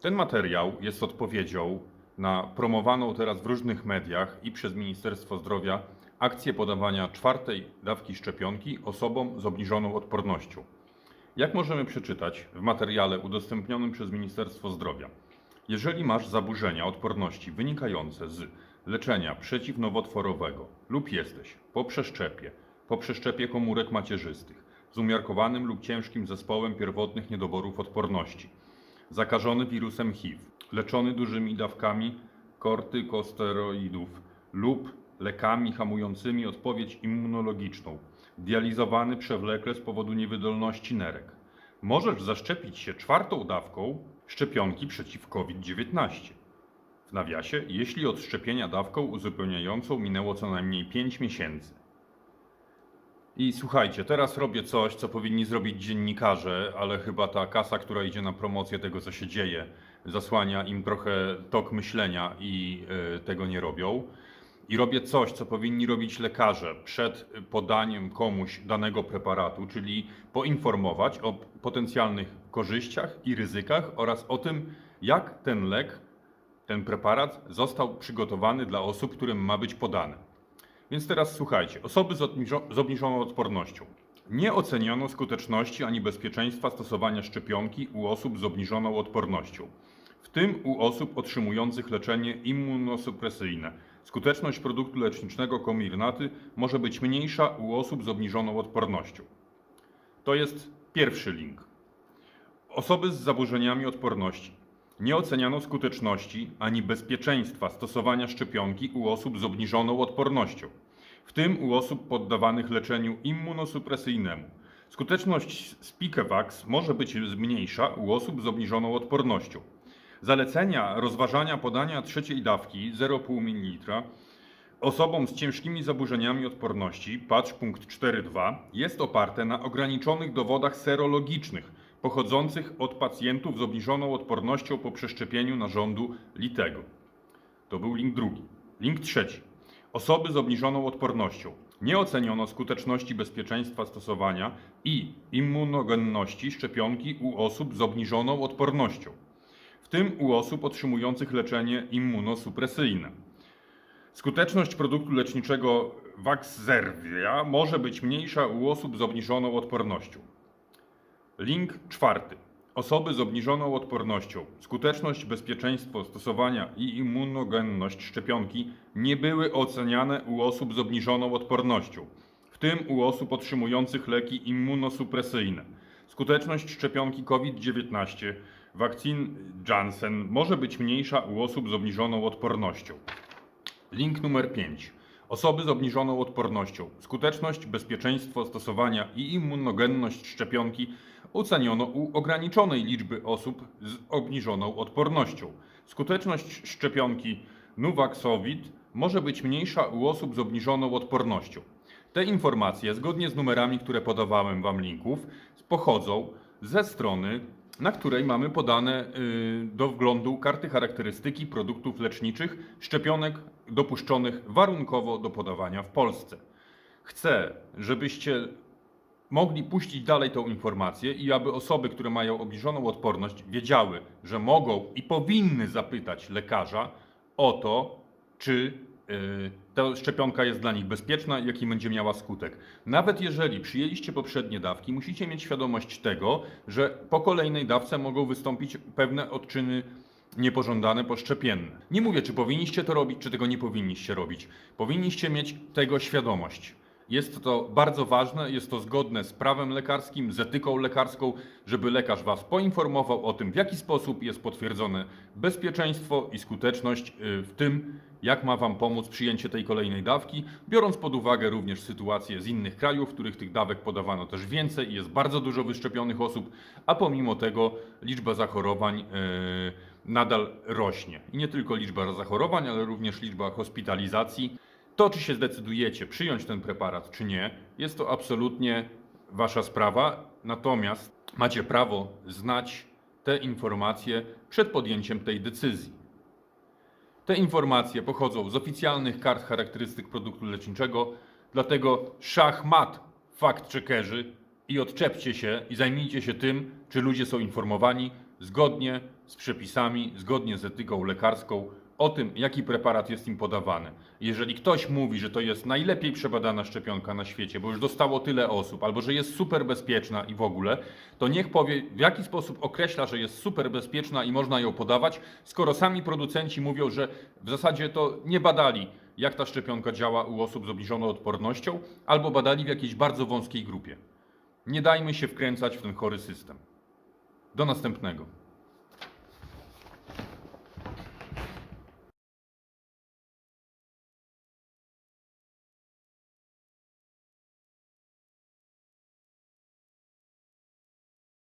Ten materiał jest odpowiedzią na promowaną teraz w różnych mediach i przez Ministerstwo Zdrowia akcję podawania czwartej dawki szczepionki osobom z obniżoną odpornością. Jak możemy przeczytać w materiale udostępnionym przez Ministerstwo Zdrowia, jeżeli masz zaburzenia odporności wynikające z leczenia przeciwnowotworowego lub jesteś po przeszczepie, po przeszczepie komórek macierzystych z umiarkowanym lub ciężkim zespołem pierwotnych niedoborów odporności, zakażony wirusem HIV, leczony dużymi dawkami kortykosteroidów lub lekami hamującymi odpowiedź immunologiczną, dializowany przewlekle z powodu niewydolności nerek. Możesz zaszczepić się czwartą dawką szczepionki przeciw COVID-19. W nawiasie, jeśli od szczepienia dawką uzupełniającą minęło co najmniej 5 miesięcy. I słuchajcie, teraz robię coś, co powinni zrobić dziennikarze, ale chyba ta kasa, która idzie na promocję tego, co się dzieje, zasłania im trochę tok myślenia i y, tego nie robią. I robię coś, co powinni robić lekarze przed podaniem komuś danego preparatu, czyli poinformować o potencjalnych korzyściach i ryzykach oraz o tym, jak ten lek, ten preparat został przygotowany dla osób, którym ma być podany. Więc teraz słuchajcie, osoby z, obniżo- z obniżoną odpornością. Nie oceniono skuteczności ani bezpieczeństwa stosowania szczepionki u osób z obniżoną odpornością, w tym u osób otrzymujących leczenie immunosupresyjne. Skuteczność produktu leczniczego Comirnaty może być mniejsza u osób z obniżoną odpornością. To jest pierwszy link. Osoby z zaburzeniami odporności. Nie oceniano skuteczności ani bezpieczeństwa stosowania szczepionki u osób z obniżoną odpornością, w tym u osób poddawanych leczeniu immunosupresyjnemu. Skuteczność Spikevax może być mniejsza u osób z obniżoną odpornością. Zalecenia rozważania podania trzeciej dawki 0,5 ml osobom z ciężkimi zaburzeniami odporności, patrz punkt 4.2, jest oparte na ograniczonych dowodach serologicznych pochodzących od pacjentów z obniżoną odpornością po przeszczepieniu narządu litego. To był link drugi. Link trzeci. Osoby z obniżoną odpornością. Nie oceniono skuteczności bezpieczeństwa stosowania i immunogenności szczepionki u osób z obniżoną odpornością, w tym u osób otrzymujących leczenie immunosupresyjne. Skuteczność produktu leczniczego Vaxzervia może być mniejsza u osób z obniżoną odpornością. Link czwarty. Osoby z obniżoną odpornością, skuteczność, bezpieczeństwo stosowania i immunogenność szczepionki nie były oceniane u osób z obniżoną odpornością, w tym u osób otrzymujących leki immunosupresyjne. Skuteczność szczepionki COVID-19 wakcin Janssen może być mniejsza u osób z obniżoną odpornością. Link numer 5. Osoby z obniżoną odpornością. Skuteczność, bezpieczeństwo stosowania i immunogenność szczepionki oceniono u ograniczonej liczby osób z obniżoną odpornością. Skuteczność szczepionki Nuvaxovid może być mniejsza u osób z obniżoną odpornością. Te informacje, zgodnie z numerami, które podawałem Wam linków, pochodzą ze strony, na której mamy podane y, do wglądu karty charakterystyki produktów leczniczych szczepionek dopuszczonych warunkowo do podawania w Polsce. Chcę, żebyście mogli puścić dalej tą informację i aby osoby, które mają obniżoną odporność, wiedziały, że mogą i powinny zapytać lekarza o to, czy y, ta szczepionka jest dla nich bezpieczna i jaki będzie miała skutek. Nawet jeżeli przyjęliście poprzednie dawki, musicie mieć świadomość tego, że po kolejnej dawce mogą wystąpić pewne odczyny niepożądane poszczepienne. Nie mówię, czy powinniście to robić, czy tego nie powinniście robić. Powinniście mieć tego świadomość. Jest to bardzo ważne, jest to zgodne z prawem lekarskim, z etyką lekarską, żeby lekarz Was poinformował o tym, w jaki sposób jest potwierdzone bezpieczeństwo i skuteczność y, w tym, jak ma Wam pomóc przyjęcie tej kolejnej dawki, biorąc pod uwagę również sytuacje z innych krajów, w których tych dawek podawano też więcej i jest bardzo dużo wyszczepionych osób, a pomimo tego liczba zachorowań y, nadal rośnie. I nie tylko liczba zachorowań, ale również liczba hospitalizacji. To, czy się zdecydujecie przyjąć ten preparat, czy nie, jest to absolutnie Wasza sprawa. Natomiast macie prawo znać te informacje przed podjęciem tej decyzji. Te informacje pochodzą z oficjalnych kart charakterystyk produktu leczniczego, dlatego szachmat fact checkerzy i odczepcie się i zajmijcie się tym, czy ludzie są informowani, zgodnie z przepisami, zgodnie z etyką lekarską o tym, jaki preparat jest im podawany. Jeżeli ktoś mówi, że to jest najlepiej przebadana szczepionka na świecie, bo już dostało tyle osób, albo że jest super bezpieczna i w ogóle, to niech powie, w jaki sposób określa, że jest super bezpieczna i można ją podawać, skoro sami producenci mówią, że w zasadzie to nie badali, jak ta szczepionka działa u osób z obniżoną odpornością, albo badali w jakiejś bardzo wąskiej grupie. Nie dajmy się wkręcać w ten chory system. Do następnego.